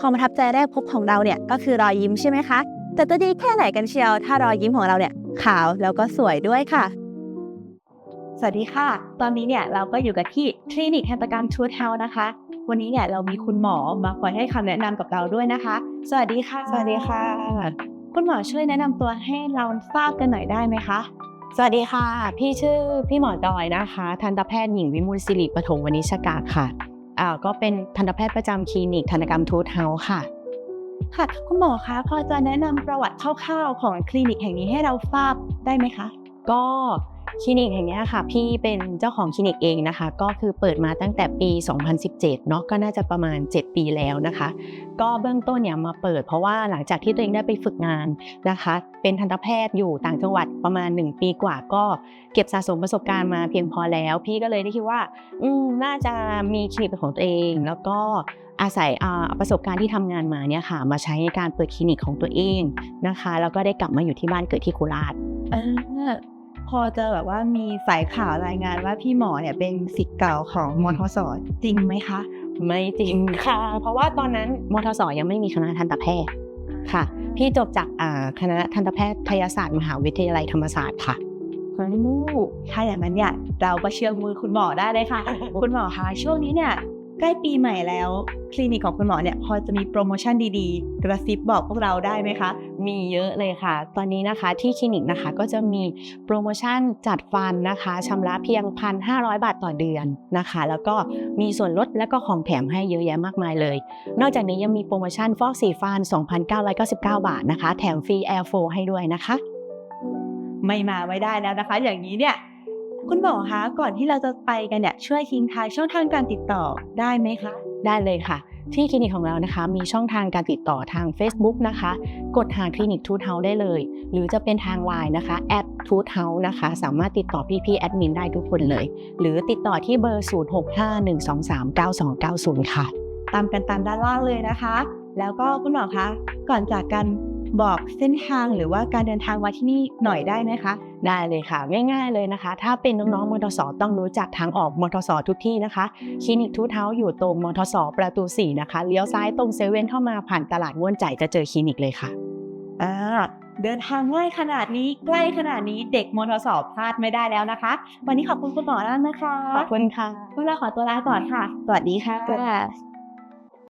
ความประทับใจแรกพบของเราเนี่ยก็คือรอยยิ้มใช่ไหมคะ แต่จะดีแค่ไหนกันเชียว ถ้ารอยยิ้มของเราเนี่ยขาวแล้วก็สวยด้วยค่ะ สวัสดีค่ะ ตอนนี้เนี่ยเราก็อยู่กันที่คลินิกทันตกรรมทูตเฮานะคะ วันนี้เนี่ยเรามีคุณหมอมาคอยให้คำแนะนำกับเราด้วยนะคะ สวัสดีค่ะ สวัสดีค่ะ คุณหมอช่วยแนะนำตัวให้เราทราบกันหน่อยได้ไหมคะสวัสดีค่ะ พี่ชื่อพี่หมอจอยนะคะ ทันตแพทย์หญิงวิมูลศิริปฐมวณิชกาค่ะอ่า ก็เป็นทันตแพทย์ประจำคลินิกทันตกรรมทูตเฮาส์ค่ะ ค่ะ คุณหมอคะพอจะแนะนำประวัติคร่าวๆของคลินิกแห่งนี้ให้เราทราบได้ไหมคะ ก็ คลินิกแห่งนี้ค่ะ พี่เป็นเจ้าของคลินิกเองนะคะ ก็คือเปิดมาตั้งแต่ปี 2017 เนาะก็น่าจะประมาณ 7 ปีแล้วนะคะ ก็เบื้องต้นเนี่ยมาเปิด เพราะว่าหลังจากที่ตัวเองได้ไปฝึกงานนะคะ เป็นทันตแพทย์อยู่ต่างจังหวัดประมาณ 1 ปีกว่า ก็เก็บสะสมประสบการณ์มาเพียงพอแล้ว พี่ก็เลยได้คิดว่าอืมน่าจะมีคลินิกของตัวเอง แล้วก็อาศัยประสบการณ์ที่ทำงานมาเนี่ยค่ะมาใช้ในการเปิดคลินิกของตัวเองนะคะ แล้วก็ได้กลับมาอยู่ที่บ้านเกิดที่โคราช พอจะแบบว่ามีสายข่าวรายงานว่าพี่หมอเนี่ยเป็นศิษย์เก่าของมทสจริงไหมคะ ไม่จริงค่ะ เพราะว่าตอนนั้นมทสยังไม่มีคณะทันตแพทย์ค่ะ พี่จบจากอ่าคณะทันตแพทยศาสตร์มหาวิทยาลัยธรรมศาสตร์ค่ะคุณลูกถ้าอย่างนั้นเนี่ยเราก็เชื่อมือคุณหมอได้เลยค่ะ คุณหมอคะช่วงนี้เนี่ย ใกล้ปีใหม่แล้ว คลินิกของคุณหมอเนี่ยพอจะมีโปรโมชั่นดีๆ กระซิบบอกพวกเราได้ไหมคะ มีเยอะเลยค่ะ ตอนนี้นะคะที่คลินิกนะคะก็จะมีโปรโมชั่นจัดฟันนะคะชำระเพียง 1,500 บาทต่อเดือนนะคะ แล้วก็มีส่วนลดและก็ของแถมให้เยอะแยะมากมายเลย นอกจากนี้ยังมีโปรโมชั่นฟอกสีฟัน 2,999 บาทนะคะ แถมฟรีแอร์โฟให้ด้วยนะคะ ไม่มาไม่ได้แล้วนะคะ อย่างนี้เนี่ย คุณหมอคะก่อนที่เราจะไปกันเนี่ยช่วยทิ้งท้ายช่องทางการติดต่อได้ไหมคะ ได้เลยค่ะ ที่คลินิกของเรานะคะ มีช่องทางการติดต่อทาง Facebook นะคะ กดหาคลินิกทูตเฮาได้เลย หรือจะเป็นทาง Line นะคะ at t o o t h o u s e นะคะ สามารถติดต่อพี่ๆแอดมินได้ทุกคนเลย หรือติดต่อที่เบอร์ 0651239290 ค่ะ ตามกันตามด้านล่างเลยนะคะ แล้วก็คุณหมอคะก่อนจากกัน บอกเส้นทางหรือว่าการเดินทางมาที่นี่หน่อยได้ไหมคะ ได้เลยค่ะ ง่ายๆเลยนะคะ ถ้าเป็นน้องๆมทสต้องรู้จักทางออกมทสทุกที่นะคะคลินิกทูตเฮาส์อยู่ตรงมทสประตู 4 นะคะเลี้ยวซ้ายตรงเซเว่นเข้ามาผ่านตลาดม่วนใจจะเจอคลินิกเลยค่ะอ่าเดินทางง่ายขนาดนี้ใกล้ขนาดนี้เด็กมทสพลาดไม่ได้แล้วนะคะ วันนี้ขอบคุณคุณหมอมากนะคะ ขอบคุณค่ะพวกเราขอตัวลาก่อนค่ะ สวัสดีค่ะ